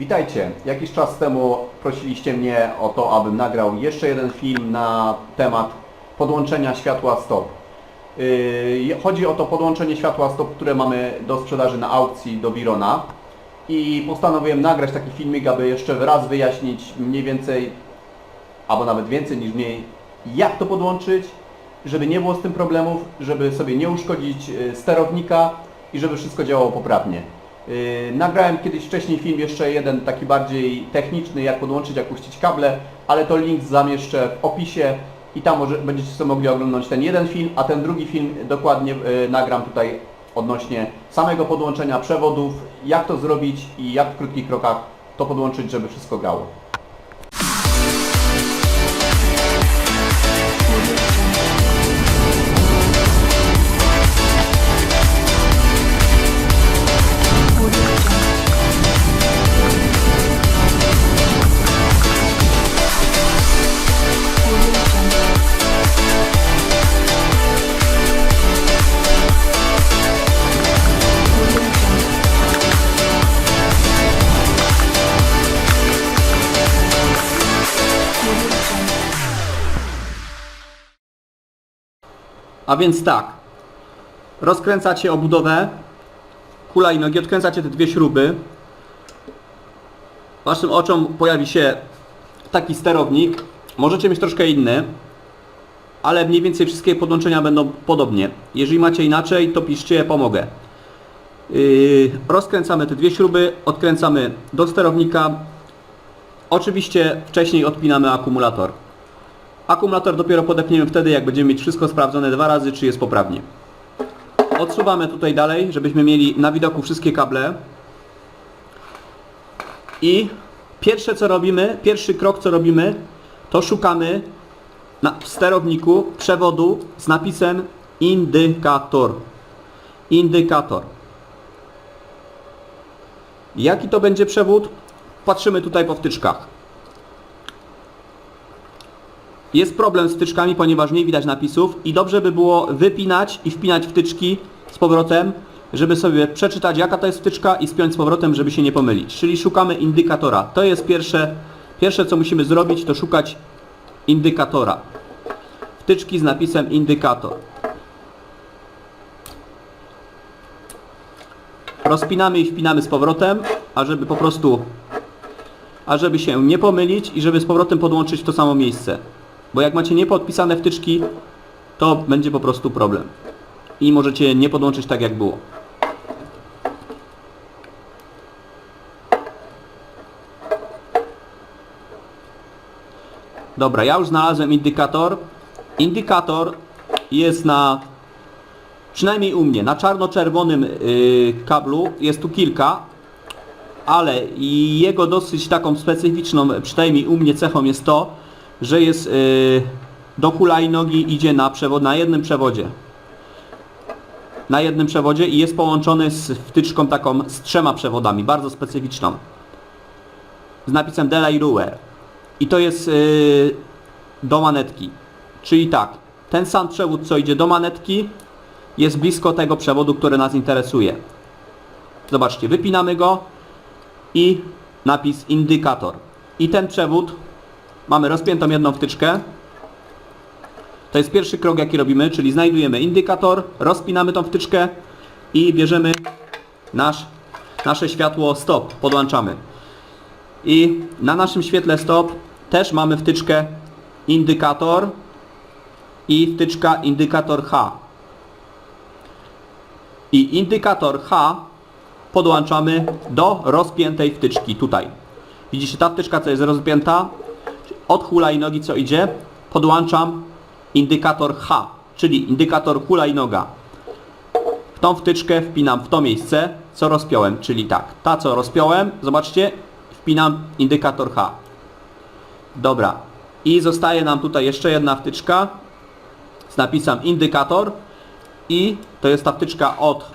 Witajcie. Jakiś czas temu prosiliście mnie o to, abym nagrał jeszcze jeden film na temat podłączenia światła stop. Yy, Chodzi o to podłączenie światła stop, które mamy do sprzedaży na aukcji do Birona. I postanowiłem nagrać taki filmik, aby jeszcze raz wyjaśnić mniej więcej, albo nawet więcej niż mniej, jak to podłączyć, żeby nie było z tym problemów, żeby sobie nie uszkodzić yy, sterownika i żeby wszystko działało poprawnie. Yy, Nagrałem kiedyś wcześniej film jeszcze jeden taki bardziej techniczny, jak podłączyć, jak puścić kable, ale to link zamieszczę w opisie i tam może, będziecie sobie mogli oglądać ten jeden film, a ten drugi film dokładnie yy, nagram tutaj odnośnie samego podłączenia przewodów, jak to zrobić i jak w krótkich krokach to podłączyć, żeby wszystko grało. A więc tak, rozkręcacie obudowę, kula i nogi, odkręcacie te dwie śruby. Waszym oczom pojawi się taki sterownik. Możecie mieć troszkę inny, ale mniej więcej wszystkie podłączenia będą podobnie. Jeżeli macie inaczej, to piszcie, pomogę. Yy, rozkręcamy te dwie śruby, odkręcamy do sterownika. Oczywiście wcześniej odpinamy akumulator. Akumulator dopiero podepniemy wtedy, jak będziemy mieć wszystko sprawdzone dwa razy, czy jest poprawnie. Odsuwamy tutaj dalej, żebyśmy mieli na widoku wszystkie kable. I pierwsze co robimy, pierwszy krok co robimy, to szukamy na w sterowniku przewodu z napisem indykator. Indykator. Jaki to będzie przewód? Patrzymy tutaj po wtyczkach. Jest problem z wtyczkami, ponieważ nie widać napisów i dobrze by było wypinać i wpinać wtyczki z powrotem, żeby sobie przeczytać jaka to jest wtyczka i spiąć z powrotem, żeby się nie pomylić. Czyli szukamy indykatora. To jest pierwsze, pierwsze co musimy zrobić, to szukać indykatora. Wtyczki z napisem indykator. Rozpinamy i wpinamy z powrotem, ażeby po prostu ażeby się nie pomylić i żeby z powrotem podłączyć w to samo miejsce. Bo jak macie niepodpisane wtyczki, to będzie po prostu problem. I możecie nie podłączyć tak jak było. Dobra, ja już znalazłem indykator. Indykator jest na, przynajmniej u mnie, na czarno-czerwonym yy, kablu. Jest tu kilka, ale jego dosyć taką specyficzną, przynajmniej u mnie cechą jest to, że jest yy, do hulajnogi idzie na przewod, na jednym przewodzie. Na jednym przewodzie i jest połączony z wtyczką taką z trzema przewodami, bardzo specyficzną. Z napisem Delay Ruer. I to jest yy, do manetki. Czyli tak, ten sam przewód co idzie do manetki jest blisko tego przewodu, który nas interesuje. Zobaczcie, wypinamy go i napis indykator. I ten przewód mamy rozpiętą jedną wtyczkę. To jest pierwszy krok jaki robimy, czyli znajdujemy indykator, rozpinamy tą wtyczkę i bierzemy nasz, nasze światło stop, podłączamy. I na naszym świetle stop też mamy wtyczkę indykator i wtyczka indykator H. I indykator H podłączamy do rozpiętej wtyczki tutaj. Widzicie ta wtyczka co jest rozpięta? Od hulajnogi co idzie? Podłączam indykator H, czyli indykator hulajnoga. W tą wtyczkę wpinam w to miejsce, co rozpiąłem, czyli tak, ta co rozpiąłem, zobaczcie, wpinam indykator H. Dobra. I zostaje nam tutaj jeszcze jedna wtyczka z napisem indykator i to jest ta wtyczka od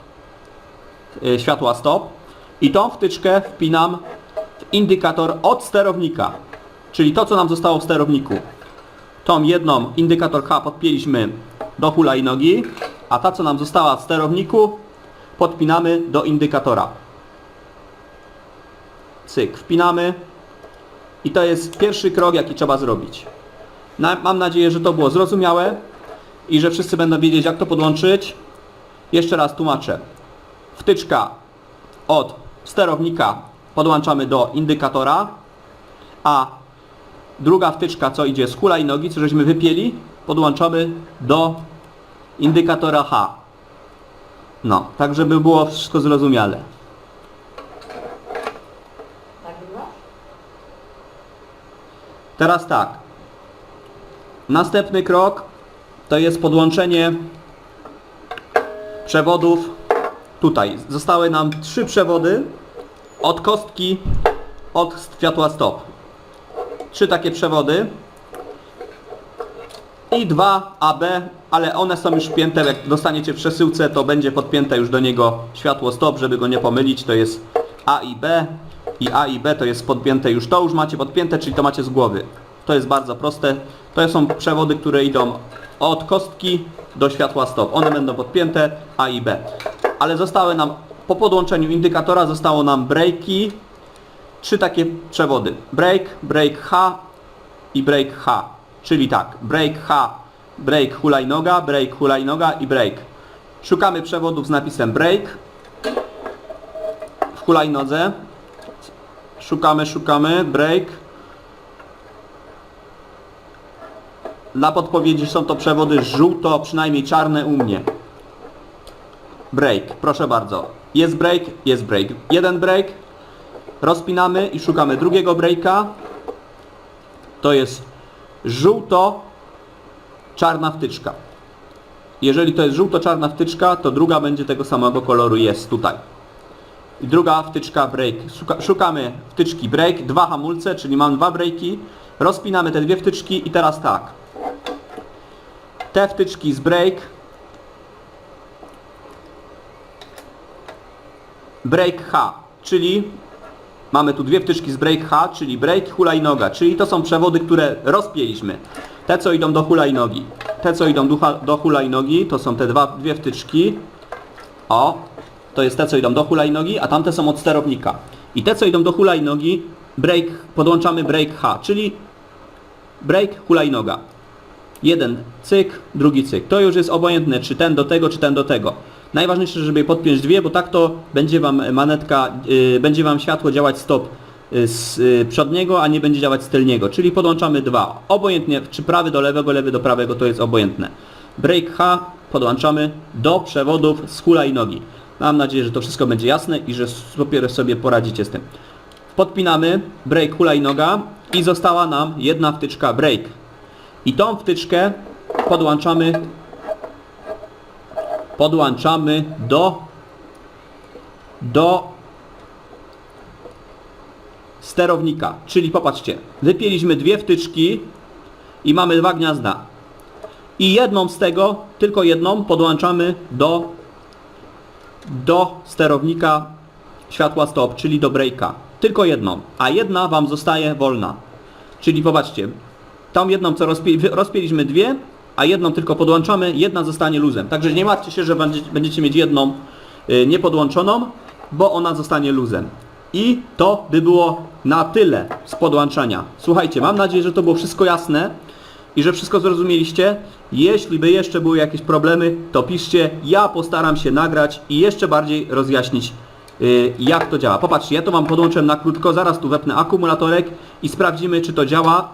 y, światła stop i tą wtyczkę wpinam w indykator od sterownika, czyli to co nam zostało w sterowniku. Tą jedną indykator H podpięliśmy do hulajnogi, a ta co nam została w sterowniku podpinamy do indykatora. cyk, wpinamy i to jest pierwszy krok, jaki trzeba zrobić. Na, mam nadzieję, że to było zrozumiałe i że wszyscy będą wiedzieć, jak to podłączyć. Jeszcze raz tłumaczę. Wtyczka od sterownika podłączamy do indykatora, a druga wtyczka, co idzie z hulajnogi, co żeśmy wypieli, podłączamy do indykatora H. No, tak żeby było wszystko zrozumiale. Nagrywasz? Teraz tak. Następny krok to jest podłączenie przewodów tutaj. Zostały nam trzy przewody od kostki od światła stop. Trzy takie przewody i dwa AB, ale one są już wpięte, jak dostaniecie w przesyłce, to będzie podpięte już do niego światło stop, żeby go nie pomylić, to jest A i B i A i B to jest podpięte już, to już macie podpięte, czyli to macie z głowy. To jest bardzo proste. To są przewody, które idą od kostki do światła stop. One będą podpięte A i B. Ale zostały nam, po podłączeniu indykatora zostało nam breaki, trzy takie przewody. Break, break H i break H. Czyli tak, break H, break hulajnoga, break hulajnoga i break. Szukamy przewodów z napisem break w hulajnodze. Szukamy, szukamy, break. Dla podpowiedzi są to przewody żółto, przynajmniej czarne u mnie. Break, proszę bardzo. Jest break, jest break. Jeden break, rozpinamy i szukamy drugiego breaka. To jest żółto-czarna wtyczka. Jeżeli to jest żółto-czarna wtyczka, to druga będzie tego samego koloru, jest tutaj. I druga wtyczka break. Szuka, szukamy wtyczki break, dwa hamulce, czyli mam dwa breaki. Rozpinamy te dwie wtyczki i teraz tak. Te wtyczki z break break H, czyli mamy tu dwie wtyczki z break H, czyli break, hulajnoga, czyli to są przewody, które rozpięliśmy. Te, co idą do hulajnogi. Te, co idą do, do hulajnogi, to są te dwa, dwie wtyczki. O, to jest te, co idą do hulajnogi, a tamte są od sterownika. I te, co idą do hulajnogi, break, podłączamy break H, czyli break, hulajnoga. Jeden cyk, drugi cyk. To już jest obojętne, czy ten do tego, czy ten do tego. Najważniejsze, żeby je podpiąć dwie, bo tak to będzie Wam manetka, yy, będzie Wam światło działać stop yy, z yy, przedniego, a nie będzie działać z tylniego. Czyli podłączamy dwa. Obojętnie, czy prawy do lewego, lewy do prawego, to jest obojętne. Break H podłączamy do przewodów z hulajnogi. Mam nadzieję, że to wszystko będzie jasne i że dopiero sobie poradzicie z tym. Podpinamy break hulajnoga i została nam jedna wtyczka break. I tą wtyczkę podłączamy podłączamy do do sterownika. Czyli popatrzcie, wypieliśmy dwie wtyczki i mamy dwa gniazda. I jedną z tego, tylko jedną podłączamy do do sterownika światła stop, czyli do breaka. Tylko jedną, a jedna Wam zostaje wolna. Czyli popatrzcie, tą jedną co rozpie, rozpięliśmy dwie, a jedną tylko podłączamy, jedna zostanie luzem. Także nie martwcie się, że będzie, będziecie mieć jedną y, niepodłączoną, bo ona zostanie luzem. I to by było na tyle z podłączania. Słuchajcie, mam nadzieję, że to było wszystko jasne i że wszystko zrozumieliście. Jeśli by jeszcze były jakieś problemy, to piszcie. Ja postaram się nagrać i jeszcze bardziej rozjaśnić y, jak to działa. Popatrzcie, ja to mam podłączyłem na krótko, zaraz tu wepnę akumulatorek i sprawdzimy czy to działa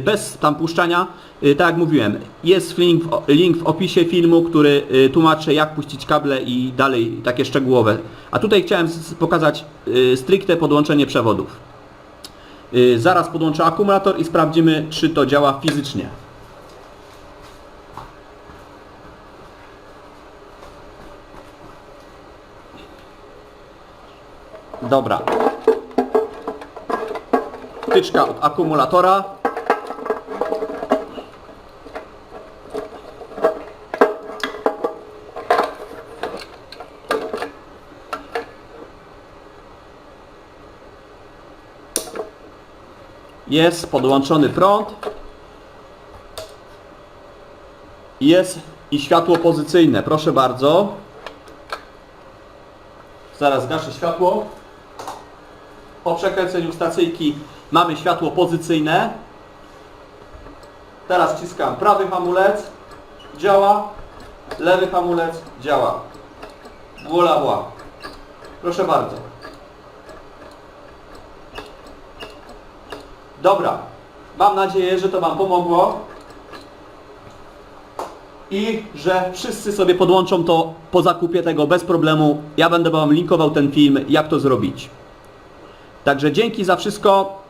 bez tam puszczania. Y, Tak jak mówiłem, jest link w, link w opisie filmu, który y, tłumaczy jak puścić kable i dalej takie szczegółowe. A tutaj chciałem pokazać y, stricte podłączenie przewodów. Y, Zaraz podłączę akumulator i sprawdzimy czy to działa fizycznie. Dobra. Wtyczka od akumulatora. Jest podłączony prąd. Jest i światło pozycyjne. Proszę bardzo. Zaraz gaszę światło. po przekręceniu stacyjki mamy światło pozycyjne. Teraz wciskam prawy hamulec, działa, lewy hamulec, działa. Wola, wola. Proszę bardzo. Dobra, mam nadzieję, że to Wam pomogło i że wszyscy sobie podłączą to po zakupie tego bez problemu. Ja będę Wam linkował ten film, jak to zrobić. Także dzięki za wszystko.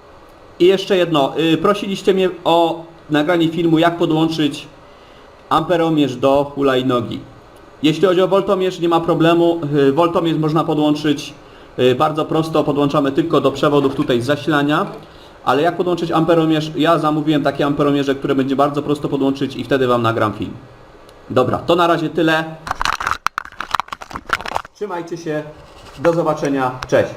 I jeszcze jedno, yy, prosiliście mnie o nagranie filmu, jak podłączyć amperomierz do hulajnogi. Jeśli chodzi o woltomierz, nie ma problemu. Yy, Woltomierz można podłączyć yy, bardzo prosto, podłączamy tylko do przewodów tutaj z zasilania. Ale jak podłączyć amperomierz? Ja zamówiłem takie amperomierze, które będzie bardzo prosto podłączyć i wtedy Wam nagram film. Dobra, to na razie tyle. Trzymajcie się. Do zobaczenia. Cześć.